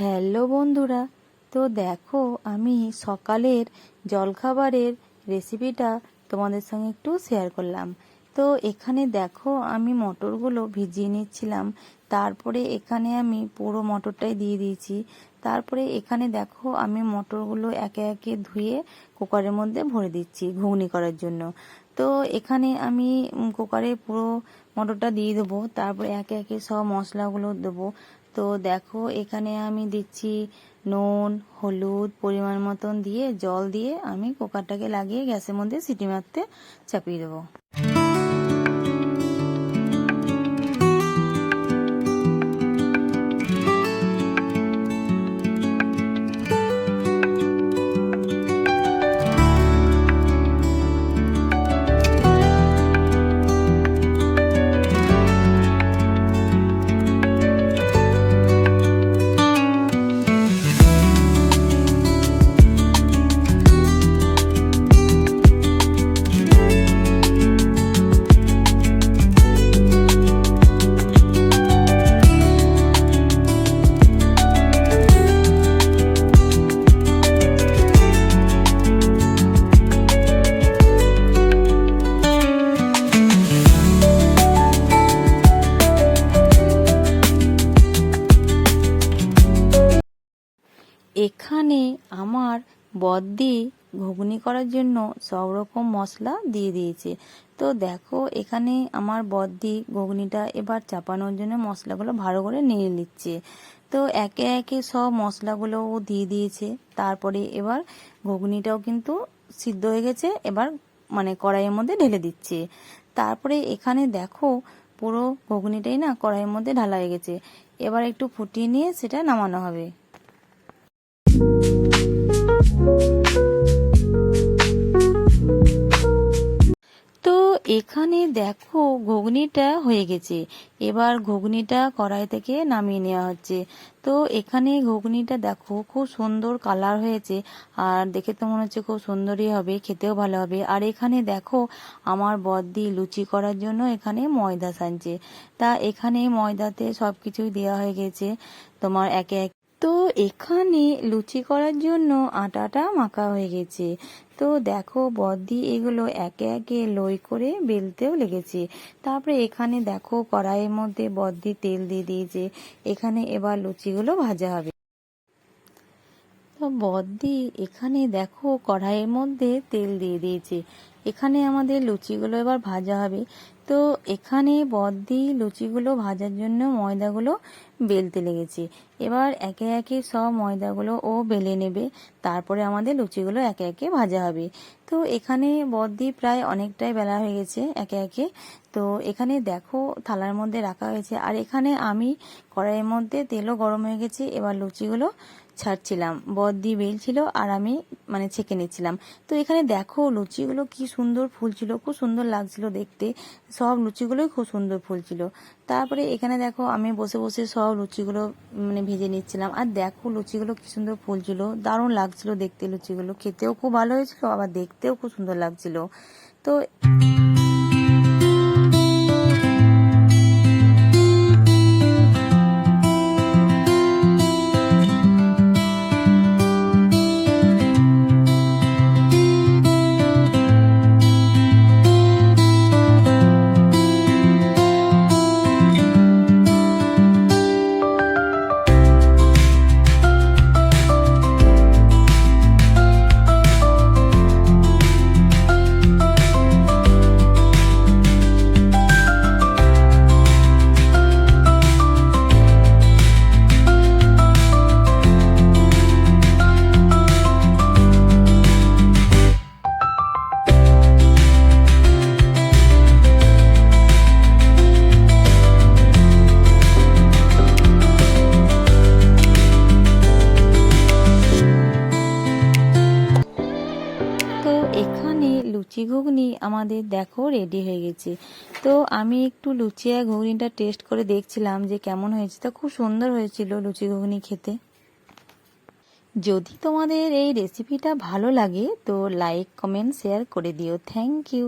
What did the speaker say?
Hello বন্ধুরা, তো দেখো আমি সকালের জলখাবারের রেসিপিটা তোমাদের সঙ্গে একটু শেয়ার করলাম। তো এখানে দেখো আমি মটরগুলো ভিজিয়ে নিচ্ছিলাম, তারপরে এখানে আমি পুরো মটরটাই দিয়ে দিয়েছি। তারপরে এখানে দেখো আমি মটরগুলো একে একে ধুয়ে কুকারের মধ্যে ভরে দিচ্ছি ঘুগনি করার জন্য। তো এখানে আমি কুকারে পুরো মটরটা দিয়ে দেবো, তারপরে একে একে সব মশলাগুলো দেবো। তো দেখো, এখানে আমি দিচ্ছি নুন, হলুদ পরিমাণ মতন দিয়ে, জল দিয়ে আমি কুকারটাকে লাগিয়ে গ্যাসের মধ্যে সিটি মারতে চাপিয়ে দেবো। এখানে আমার বদ্দি ঘুগনি করার জন্য সব রকম মশলা দিয়ে দিয়েছে। তো দেখো, এখানে আমার বদ্দি ঘুগনিটা এবার চাপানোর জন্য মশলাগুলো ভালো করে নিয়ে নিচ্ছে। তো একে একে সব মশলাগুলো ও দিয়ে দিয়েছে। তারপরে এবার ঘুগনিটাও কিন্তু সিদ্ধ হয়ে গেছে, এবার মানে কড়াইয়ের মধ্যে ঢেলে দিচ্ছে। তারপরে এখানে দেখো, পুরো ঘুগনিটাই না কড়াইয়ের মধ্যে ঢালা হয়ে গেছে। এবার একটু ফুটিয়ে নিয়ে সেটা নামানো হবে। তো এখানে দেখো ঘুগনিটা হয়ে গেছে। এবার ঘুগনিটা কড়াই থেকে নামিয়ে নেওয়া হচ্ছে। তো এখানে ঘুগনিটা দেখো খুব সুন্দর কালার হয়েছে আর দেখে তো মনে হচ্ছে খুব সুন্দরই হবে, খেতেও ভালো হবে। আর এখানে দেখো আমার বদ্দি লুচি করার জন্য এখানে ময়দা সানছে। তা এখানে ময়দাতে সব কিছুই দেওয়া হয়ে গেছে। তোমার একে এক তো এখানে লুচি করার জন্য আটাটা মাখা হয়ে গেছে। তো দেখো বদি এগুলো একে একে লই করে বেলতেও লেগেছে। তারপরে এখানে দেখো কড়াইয়ের মধ্যে বদ্দি তেল দিয়ে দিয়েছে। এখানে এবার লুচিগুলো ভাজা হবে। তো বদ্দি এখানে দেখো কড়াইয়ের মধ্যে তেল দিয়ে দিয়েছে। এখানে আমাদের লুচিগুলো এবার ভাজা হবে। তো এখানে বদ্দি লুচিগুলো ভাজার জন্য ময়দাগুলো বেলতে লেগেছে। এবার একে একে সব ময়দাগুলো ও বেলে নেবে। তারপরে আমাদের লুচিগুলো একে একে ভাজা হবে। তো এখানে বদ্দি প্রায় অনেকটাই বেলা হয়ে গেছে একে একে। তো এখানে দেখো থালার মধ্যে রাখা হয়েছে। আর এখানে আমি কড়াইয়ের মধ্যে তেলও গরম হয়ে গেছে। এবার লুচিগুলো ছাড়ছিলাম। বদ বদ্দি বেলছিল আর আমি মানে ছেঁকে নিচ্ছিলাম। তো এখানে দেখো লুচিগুলো কি সুন্দর ফুলছিল খুব সুন্দর লাগছিল দেখতে। সব লুচিগুলোই খুব সুন্দর ফুলছিল তারপরে এখানে দেখো আমি বসে বসে সব লুচিগুলো মানে ভেজে নিচ্ছিলাম। আর দেখো লুচিগুলো কি সুন্দর ফুলছিল দারুণ লাগছিল দেখতে লুচিগুলো। খেতেও খুব ভালো হয়েছিল, আবার দেখতেও খুব সুন্দর লাগছিল। তো ঘুগনি আমাদের দেখো রেডি হয়ে গেছে। তো আমি একটু লুচি আর ঘুগনিটা টেস্ট করে দেখছিলাম যে কেমন হয়েছে। তো খুব সুন্দর হয়েছিল লুচি ঘুগনি খেতে। যদি তোমাদের এই রেসিপিটা ভালো লাগে, তো লাইক কমেন্ট শেয়ার করে দিও। Thank you